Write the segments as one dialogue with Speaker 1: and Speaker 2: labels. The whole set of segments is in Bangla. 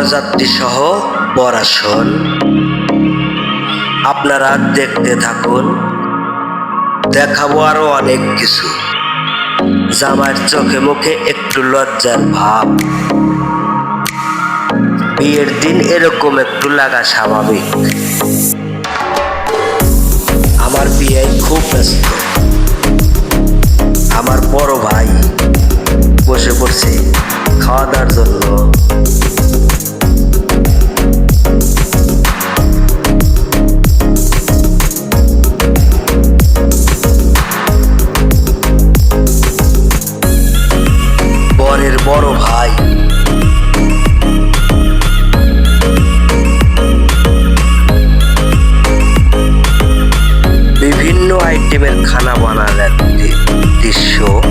Speaker 1: বরযাত্রী সহ বরাসন আপনারা দেখতে থাকুন। দেখাবো আরও অনেক কিছু। জামার চোখে মুখে একটু লজ্জার ভাব। বিয়ের দিন এরকম একটু লাগা স্বাভাবিক। আমার বিয়ে খুব ব্যস্ত। আমার বড় ভাই ভাই। বিভিন্ন আইটেমের খানা দৃ- দৃশ্য।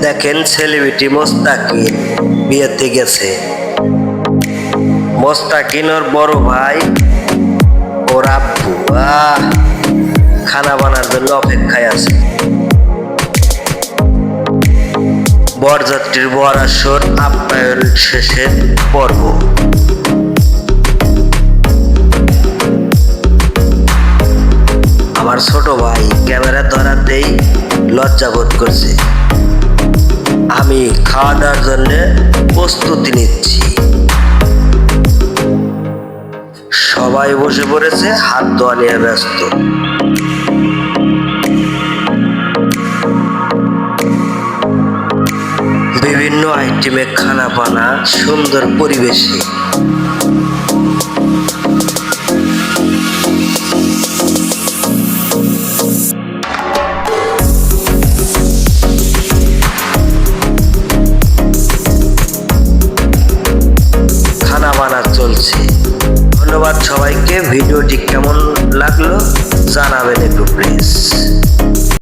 Speaker 1: দেখেন সেলিব্রিটি মোস্তাকিন বিয়েতে গেছে। মোস্তাকিন ওর বড় ভাই জন্য অপেক্ষায় আছে। বরযাত্রীর বর আসর, আপ্যায়ন শেষের পর্ব। আমার ছোট ভাই ক্যামেরা ধরাতেই লজ্জা বোধ করছে। আমি খাওয়া দাওয়ার জন্য প্রস্তুতি নিচ্ছি। সবাই বসে পড়েছে, হাত ধোয়া নিয়ে ব্যস্ত। আইটেমে খানা পানা সুন্দর পরিবেশে। খানা বানা চলছে। ধন্যবাদ সবাইকে, ভিডিওটি কেমন লাগল জানাবেন একটু প্লিজ